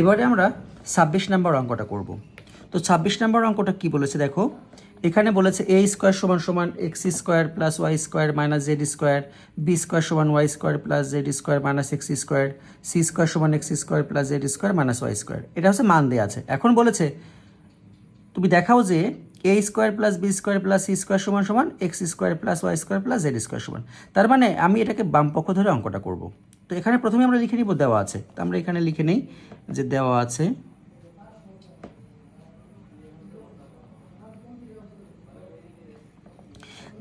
এবারে আমরা ছাব্বিশ নম্বর অঙ্কটা করব। তো ছাব্বিশ নম্বর অঙ্কটা কি বলেছে দেখো? এখানে বলেছে এ স্কোয়ার সমান সমান x square plus y square minus z square b square সমান y square plus z square minus x square c square সমান x square plus z square minus y square এটা হচ্ছে মান দেওয়া আছে। এখন বলেছে, তুমি দেখাও যে a square plus b square plus c square সমান সমান x square plus y square plus z square সমান। তার মানে আমি এটাকে বাম পক্ষ ধরে অঙ্কটা করব। তো এখানে প্রথমে আমরা লিখে নিব দেওয়া আছে। তো আমরা এখানে লিখে নেই যে দেওয়া আছে।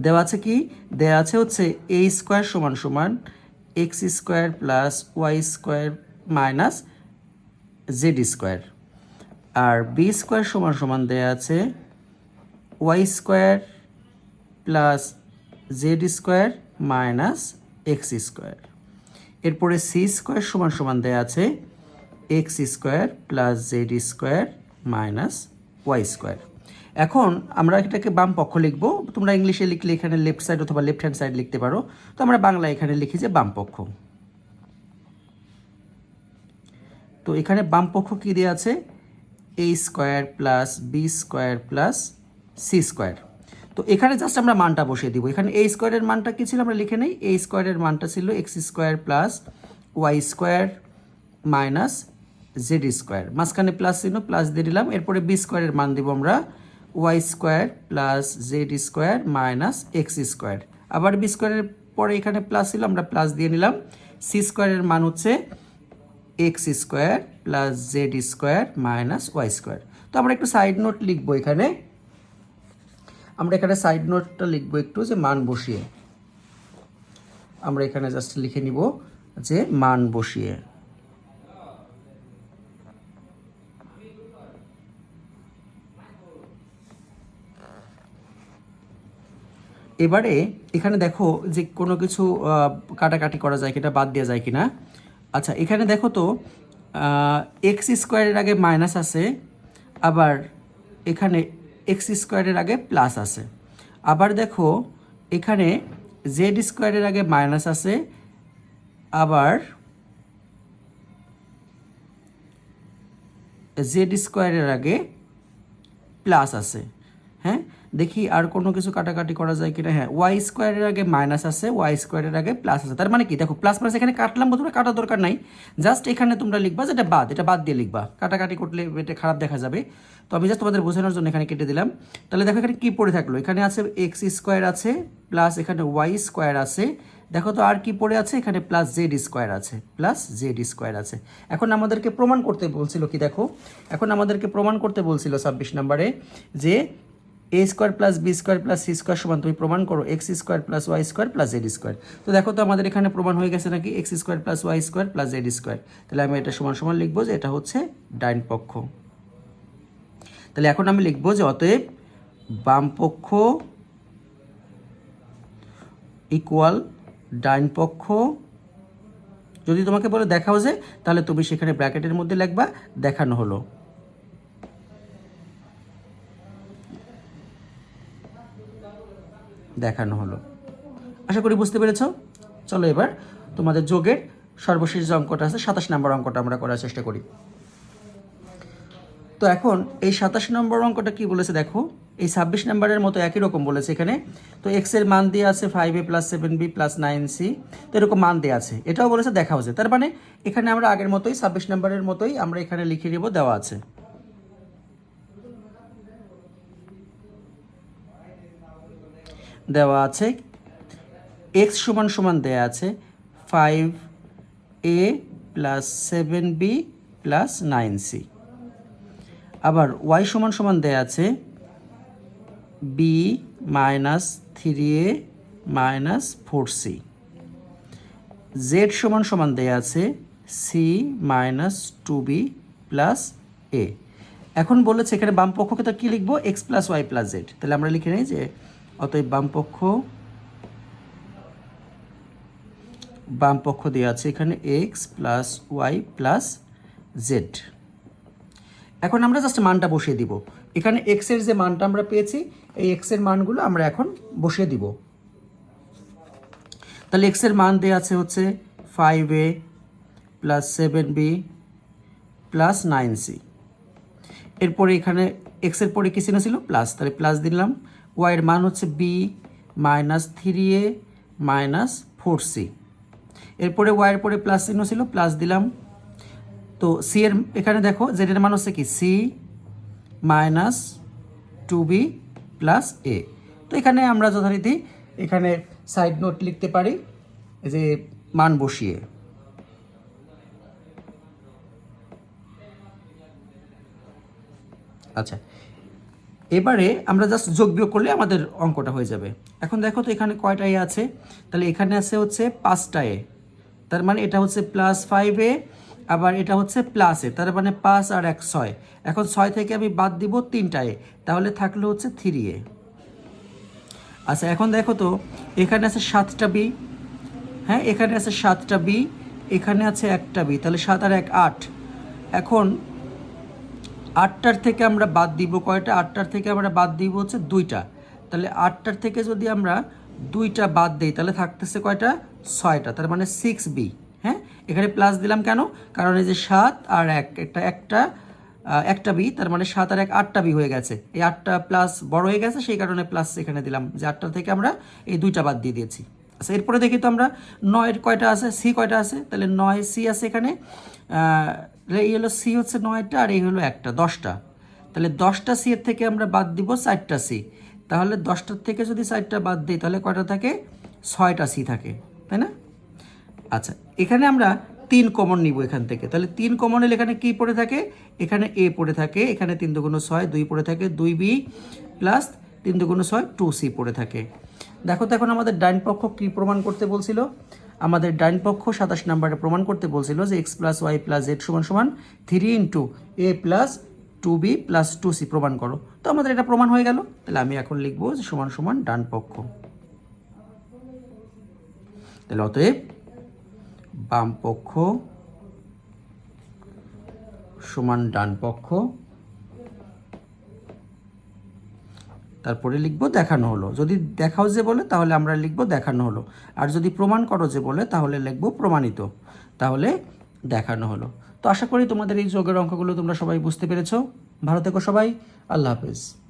দেওয়া আছে কি? দেওয়া আছে হচ্ছে এ স্কোয়ার সমান সমান x square plus y square minus z square আর বি স্কোয়ার সমান সমান দেওয়া আছে y square plus z square minus x square এরপরে সি স্কোয়ার সমান সমান দেওয়া আছে x square plus z square minus y square এখন আমরা এটাকে বাম পক্ষ লিখব। তোমরা ইংলিশে লিখলে এখানে লেফট সাইড অথবা লেফট হ্যান্ড সাইড লিখতে পারো। তো আমরা বাংলা এখানে লিখি যে বাম পক্ষ। তো এখানে বাম পক্ষ কী দেওয়া আছে? A square plus b square plus c square তো এখানে জাস্ট আমরা মানটা বসিয়ে দিব। এখানে এ স্কোয়ারের মানটা কী ছিল আমরা লিখে নেই। এ স্কোয়ারের মানটা ছিল x square plus y square minus z square মাঝখানে প্লাস ছিল প্লাস দিয়ে দিলাম। এরপরে বি স্কোয়ারের মান দিব আমরা y square plus z square minus x square আবার বি স্কোয়ারের পরে এখানে প্লাস ছিল, আমরা প্লাস দিয়ে নিলাম। সি স্কোয়ারের মান হচ্ছে x square plus z square minus y square তো আমরা একটু সাইড নোট লিখব এখানে। আমরা এখানে সাইড নোটটা লিখব একটু যে মান বসিয়ে। আমরা এখানে জাস্ট লিখে নিব যে মান বসিয়ে। এবারে এখানে দেখো যে কোনো কিছু কাটাকাটি করা যায় কিনা, বাদ দেওয়া যায় কিনা। আচ্ছা এখানে দেখো তো এক্স স্কোয়ারের আগে মাইনাস আছে, আবার এখানে এক্স স্কোয়ারের আগে প্লাস আছে। আবার দেখো, এখানে জেড স্কোয়ারের আগে মাইনাস আছে, আবার জেড স্কোয়ারের আগে প্লাস আছে হ্যাঁ? দেখি আর কোনো কিছু কাটাকাটি করা যায় কিনা। হ্যাঁ ওয়াই স্কোয়ারের আগে মাইনাস আছে ওয়াই স্কোয়ারের আগে প্লাস আছে। তার মানে কি? দেখো প্লাস প্লাস এখানে কাটলাম তোমরা কাটার দরকার নাই। জাস্ট এখানে তোমরা লিখবা যেটা বাদ, এটা বাদ দিয়ে লিখবা। কাটাকাটি করলে এটা খারাপ দেখা যাবে। তো আমি জাস্ট তোমাদের বোঝানোর জন্য এখানে কেটে দিলাম। তাহলে দেখো এখানে কি পড়ে থাকল? এখানে আছে এক্স স্কোয়ার আছে প্লাস এখানে ওয়াই স্কোয়ার আছে। দেখো তো আর কি পড়ে আছে? এখানে প্লাস জেড স্কোয়ার আছে প্লাস জেড স্কোয়ার আছে। এখন আমাদেরকে প্রমাণ করতে বলছিল কি দেখো? এখন আমাদেরকে প্রমাণ করতে বলছিল ছাব্বিশ নম্বরে যে a square plus b square plus c square সমান, তুমি প্রমাণ করো x square plus y square plus z square তো দেখো তো আমাদের এখানে প্রমাণ হয়ে গেছে নাকি x square plus y square plus z square তাহলে আমি এটা সমান সমান লিখব যে এটা হচ্ছে ডাইন পক্ষ। তাহলে এখন আমি লিখব যে অতএব বাম পক্ষ ইকুয়াল ডাইন পক্ষ। যদি তোমাকে বলে দেখাও যে, তাহলে তুমি সেখানে ব্র্যাকেটের মধ্যে লিখবা, দেখানো হলো। দেখানো হলো। আশা করি বুঝতে পেরেছ? চলো এবার তোমাদের যোগের সর্বশেষ যে অঙ্কটা আছে, সাতাশ নম্বর অঙ্কটা আমরা করার চেষ্টা করি। তো এখন এই সাতাশ নম্বর অঙ্কটা কি বলেছে দেখো? এই ছাব্বিশ নম্বরের মতো একই রকম বলেছে এখানে। তো এক্সের মান দিয়ে আছে five a plus seven b plus nine c তো এরকম মান দেওয়া আছে। এটাও বলেছে দেখা হচ্ছে তার মানে এখানে আমরা আগের মতোই ছাব্বিশ নম্বরের মতোই আমরা এখানে লিখে নেব, দেওয়া আছে। দেওয়া আছে। এক্স সমান সমান দেয়া আছে। Five a plus seven b plus nine c আবার ওয়াই সমান সমান দেয়া আছে। B minus three a minus four c z সমান সমান দেয়া আছে। C minus two b plus a এখন বলেছে এখানে বাম পক্ষকে তো কী লিখব? X plus y plus z তাহলে আমরা লিখে নিই যে অতএব বাম পক্ষ বাম পক্ষ দেওয়া আছে এখানে x plus y plus z এখন আমরা জাস্ট মানটা বসিয়ে দিব। এখানে এক্সের যে মানটা আমরা পেয়েছি, এই এক্সের মানগুলো আমরা এখন বসিয়ে দিব। তাহলে এক্সের মান দেওয়া আছে হচ্ছে five a plus seven b plus nine c এরপরে এখানে এক্সের পরে কি চিহ্ন ছিল? প্লাস তাহলে প্লাস দিলাম। ওয়াইয়ের মান হচ্ছে b minus three a minus four c এরপরে ওয়াইয়ের পরে প্লাস চিহ্ন ছিল প্লাস দিলাম। তো সি এর, এখানে দেখো জেডের মান হচ্ছে কি? C minus two b plus a তো এখানে আমরা যথারীতি এখানে সাইড নোট লিখতে পারি যে মান বসিয়ে। আচ্ছা এবারে আমরা জাস্ট যোগ বিয়োগ করলে আমাদের অঙ্কটা হয়ে যাবে। এখন দেখো তো এখানে কয়টা এ আছে? তাহলে এখানে আছে হচ্ছে পাঁচটা এ। তার মানে এটা হচ্ছে প্লাস ফাইভ এ, আবার এটা হচ্ছে প্লাস তার মানে পাঁচ আর এক ছয়। এখন ছয় থেকে আমি বাদ দিব তিনটা এ। তাহলে থাকল হচ্ছে থ্রি এ। আচ্ছা এখন দেখো তো, এখানে আছে সাতটা বি। হ্যাঁ এখানে আছে সাতটা বি, এখানে আছে একটা বি। তাহলে সাত আর এক আট। এখন আটটার থেকে আমরা বাদ দিব কয়টা? আটটার থেকে আমরা বাদ দিব হচ্ছে দুইটা। তাহলে আটটার থেকে যদি আমরা দুইটা বাদ দিই, তাহলে থাকতেছে কয়টা? ছয়টা। তার মানে সিক্স বি হ্যাঁ? এখানে প্লাস দিলাম কেন? কারণ এই যে সাত আর এক, এটা একটা একটা বি তার মানে সাত আর এক আটটা বি হয়ে গেছে। এই আটটা প্লাস বড় হয়ে গেছে, সেই কারণে প্লাস এখানে দিলাম। যে আটটা থেকে আমরা এই দুইটা বাদ দিয়ে দিয়েছি। আচ্ছা এরপরে দেখি তো আমরা নয়ের কয়টা আছে? সি কয়টা আছে? তাহলে নয় সি আছে এখানে। আহ, এই হলো সি হচ্ছে নয়টা আর এই হলো একটা দশটা। তাহলে দশটা সি এর থেকে আমরা বাদ দিব চারটা সি। তাহলে দশটার থেকে যদি চারটা বাদ দিই তাহলে কয়টা থাকে? ছয়টা সি থাকে তাই না? আচ্ছা এখানে আমরা তিন কমন নিব এখান থেকে। তাহলে তিন কমন এলে এখানে কি পড়ে থাকে? এখানে এ পড়ে থাকে এখানে তিন দুগুণ ছয় দুই পড়ে থাকে দুই বি প্লাস তিন দুগুণ ছয় টু সি পড়ে থাকে। দেখো তো এখন আমাদের ডাইন পক্ষ কী প্রমাণ করতে বলছিল? আমাদের ডাইন পক্ষ সাতাশ নাম্বারে প্রমাণ করতে বলছিল যে x plus y plus z সমান সমান three into a plus two b plus two c প্রমাণ করো। তো আমাদের এটা প্রমাণ হয়ে গেল। তাহলে আমি এখন লিখব যে সমান সমান ডান পক্ষ। তাহলে অতএব বাম পক্ষ সমান ডান পক্ষ তারপরে লিখব দেখানো হলো। যদি দেখাও যে বলে, তাহলে আমরা লিখব দেখানো হলো। আর যদি প্রমাণ করো যে বলে, তাহলে লিখব প্রমাণিত। তাহলে দেখানো হলো। তো আশা করি তোমাদের এই যোগের অঙ্কগুলো তোমরা সবাই বুঝতে পেরেছ। ভালো থেকো সবাই। আল্লাহ হাফেজ।